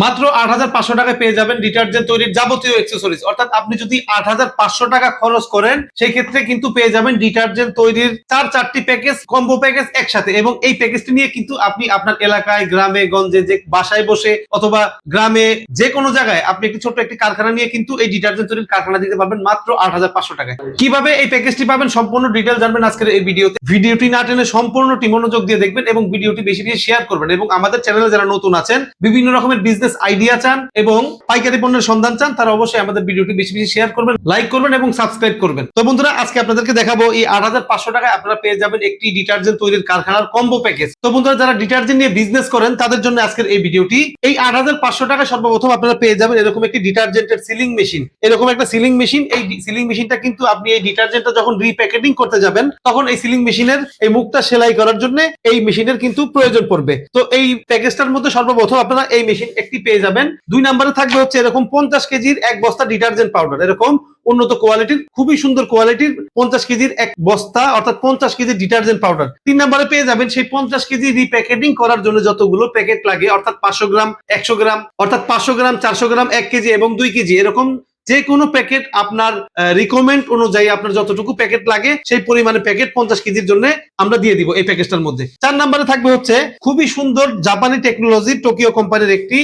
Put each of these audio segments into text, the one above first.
মাত্র আট হাজার পাঁচশো টাকায় পেয়ে যাবেন ডিটারজেন্ট তৈরির যাবতীয় এক্সেসরিজ অর্থাৎ আপনি যদি আট হাজার পাঁচশো টাকা খরচ করেন সেই ক্ষেত্রে কিন্তু পেয়ে যাবেন ডিটারজেন্ট তৈরির চার চারটি প্যাকেজ কম্বো প্যাকেজ একসাথে। এবং এই প্যাকেজটি নিয়ে কিন্তু আপনি আপনার এলাকায়, গ্রামে, গঞ্জে, যে বাসায় বসে অথবা গ্রামে যে কোনো জায়গায় আপনি একটি ছোট্ট একটি কারখানা নিয়ে কিন্তু এই ডিটারজেন্ট তৈরির কারখানা দিতে পারবেন মাত্র আট হাজার পাঁচশো টাকায়। কীভাবে এই প্যাকেজটি পাবেন সম্পূর্ণ ডিটেল জানবেন আজকের এই ভিডিওতে। ভিডিওটি না টেনে সম্পূর্ণটি মনোযোগ দিয়ে দেখবেন এবং ভিডিওটি বেশি বেশি শেয়ার করবেন। এবং আমাদের চ্যানেলে যারা নতুন আছেন, বিভিন্ন রকমের বিজনেস আইডিয়া চান এবং পাইকারি পণ্যের সন্ধান চান, তারা অবশ্যই আমাদের ভিডিওটি বেশি বেশি শেয়ার করবেন লাইক করবেন এবং সাবস্ক্রাইব করবেন। তো বন্ধুরা, আজকে আপনাদেরকে দেখাবো এই আট হাজার পাঁচশো টাকায় আপনারা পেয়ে যাবেন একটি ডিটারজেন্ট তৈরির কারখানার কম্বো প্যাকেজ তো বন্ধুরা, যারা ডিটারজেন্ট নিয়ে বিজনেস করেন, তাদের জন্য আজকের এই ভিডিওটি, এই আট হাজার পাঁচশো টাকা সর্বপ্রথম আপনারা পেয়ে যাবেন এরকম একটি ডিটারজেন্টের সিলিং মেশিন এরকম একটা সিলিং মেশিন এই সিলিং মেশিনটা কিন্তু আপনি এই ডিটারজেন্টটা যখন রিপ্যাকেটিং করতে যাবেন, তখন এই সিলিং মেশিনের এই মুখটা সেলাই করার জন্য এই মেশিনের কিন্তু প্রয়োজন পড়বে। তো এই প্যাকেজটার মধ্যে সর্বপ্রথম আপনারা এই মেশিন একটি পেয়ে যাবেন। দুই নম্বরে থাকবে হচ্ছে এরকম পঞ্চাশ কেজির এক বস্তা ডিটারজেন্ট পাউডার। এরকম উন্নত কোয়ালিটির, খুবই সুন্দর কোয়ালিটির পঞ্চাশ কেজির এক বস্তা, অর্থাৎ পঞ্চাশ কেজি ডিটারজেন্ট পাউডার। তিন নাম্বারে পেয়ে যাবেন সেই পঞ্চাশ কেজি রিপ্যাকেটিং করার জন্য যতগুলো প্যাকেট লাগে, অর্থাৎ পাঁচশো গ্রাম, একশো গ্রাম, অর্থাৎ পাঁচশো গ্রাম, চারশো গ্রাম, এক কেজি এবং দুই কেজি, এরকম যে কোনো প্যাকেট আপনার রিকমেন্ড অনুযায়ী আপনার যতটুকু প্যাকেট লাগে, সেই পরিমাণে প্যাকেট পঞ্চাশ কেজির জন্য আমরা দিয়ে দিব এই প্যাকেজটার মধ্যে। চার নম্বরে থাকবে হচ্ছে, খুবই সুন্দর জাপানি টেকনোলজি টোকিও কোম্পানির একটি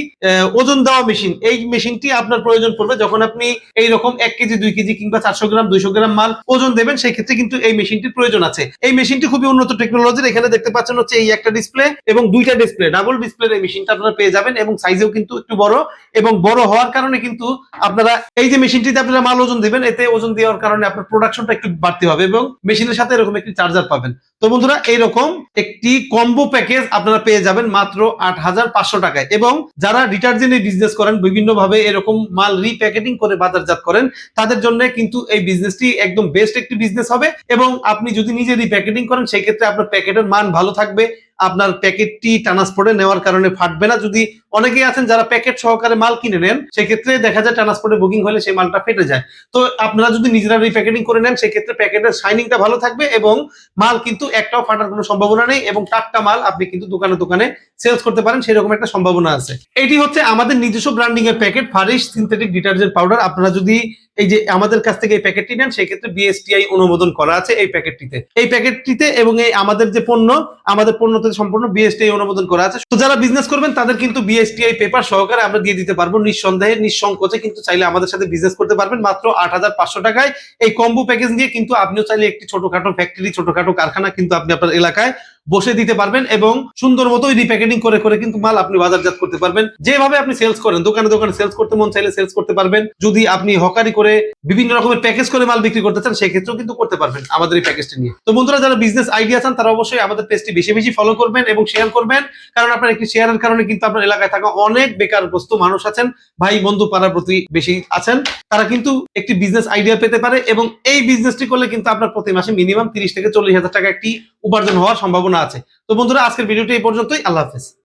ওজন দেওয়া মেশিন এই মেশিনটি আপনার প্রয়োজন পড়বে যখন আপনি এই রকম এক কেজি, দুই কেজি কিংবা চারশো গ্রাম, দুইশো গ্রাম মাল ওজন দেবেন, সেই ক্ষেত্রে কিন্তু এই মেশিনটির প্রয়োজন আছে। এই মেশিনটি খুবই উন্নত টেকনোলজির এখানে দেখতে পাচ্ছেন হচ্ছে এই একটা ডিসপ্লে এবং দুইটা ডিসপ্লে ডাবল ডিসপ্লে এই মেশিনটা আপনারা পেয়ে যাবেন এবং সাইজেও কিন্তু একটু বড় এবং বড় হওয়ার কারণে কিন্তু আপনারা এই যে মেশিনটিতে আপনারা মাল ওজন দিবেন, এতে ওজন দেওয়ার কারণে আপনার প্রোডাকশনটা একটু বাড়তে হবে এবং মেশিনের সাথে এরকম একটি চার্জার পাবেন। তো বন্ধুরা, এইরকম একটি কম্বো প্যাকেজ আপনারা পেয়ে যাবেন মাত্র আট হাজার পাঁচশো টাকায় এবং যারা ডিটারজেন্টের বিজনেস করেন বিভিন্ন ভাবে এরকম মাল রিপ্যাকেটিং করে বাজারজাত করেন, তাদের জন্য কিন্তু এই বিজনেসটি একদম বেস্ট একটি বিজনেস হবে এবং আপনি যদি নিজে রিপ্যাকেটিং করেন সেই ক্ষেত্রে আপনার প্যাকেটের মান ভালো থাকবে, আপনার প্যাকেটটি ট্রান্সপোর্টে নেওয়ার কারণে ফাটবে না। যদি অনেকেই আছেন যারা প্যাকেট সহকারে মাল কিনে নেন, সেক্ষেত্রে দেখা যায় ট্রান্সপোর্টে বুকিং হলে সেই মালটা ফেটে যায়। তো আপনারা যদি নিজেরা রিপ্যাকেটিং করে নেন, সেক্ষেত্রে প্যাকেটের শাইনিংটা ভালো থাকবে এবং মাল কিন্তু একটাও ফাটার কোনো সম্ভাবনা নেই এবং টাটকা মাল আপনি কিন্তু দোকানে দোকানে সেলস করতে পারেন, সেরকম একটা সম্ভাবনা আছে। এটি হচ্ছে আমাদের নিজস্ব ব্র্যান্ডিং এর প্যাকেট ফারিশ সিনথেটিক ডিটারজেন্ট পাউডার আপনারা যদি এই যে আমাদের কাছ থেকে এই প্যাকেটটি নেন সেই ক্ষেত্রে বিএসটিআই অনুমোদন করা আছে এই প্যাকেটটিতে এই প্যাকেটটিতে এবং এই আমাদের যে পণ্য, আমাদের পণ্যতে সম্পূর্ণ বিএসটিআই অনুমোদন করা আছে। তো যারা বিজনেস করবেন, তাদের কিন্তু বিএসটিআই পেপার সহকারে আমরা দিয়ে দিতে পারব নিঃসন্দেহে, নিঃসংকোচে, কিন্তু চাইলে আমাদের সাথে বিজনেস করতে পারবেন। মাত্র আট হাজার পাঁচশো টাকায় এই কম্বো প্যাকেজ নিয়ে কিন্তু আপনিও চাইলে একটি ছোটখাটো ফ্যাক্টরি ছোটখাটো কারখানা কিন্তু আপনি আপনার এলাকায় বসে দিতে পারবেন এবং সুন্দর মতোই রিপ্যাকেটিং করে করে কিন্তু মাল আপনি বাজারজাত করতে পারবেন। যেভাবে আপনি সেলস করেন, দোকানে দোকানে সেলস করতে মন চাইলে সেলস করতে পারবেন। যদি আপনি হকারি করে বিভিন্ন রকমের প্যাকেজ করে মাল বিক্রি করতে চান, সেক্ষেত্রেও কিন্তু করতে পারবেন আমাদের এই প্যাকেজটি নিয়ে। তো বন্ধুরা, যারা বিজনেস আইডিয়া চান, তারা অবশ্যই আমাদের পেজটি বেশি বেশি ফলো করবেন এবং শেয়ার করবেন। কারণ আপনার একটি শেয়ারের কারণে কিন্তু আপনার এলাকায় থাকা অনেক বেকারগ্রস্ত মানুষ আছেন, ভাই বন্ধু পাড়ার প্রতি বেশি আছেন। তারা কিন্তু একটি বিজনেস আইডিয়া পেতে পারে এবং এই বিজনেসটি করলে কিন্তু আপনার প্রতি মাসে মিনিমাম তিরিশ থেকে চল্লিশ হাজার টাকা একটি উপার্জন হওয়ার আছে। তো বন্ধুরা আজকের ভিডিওটি এই পর্যন্তই। আল্লাহ হাফেজ।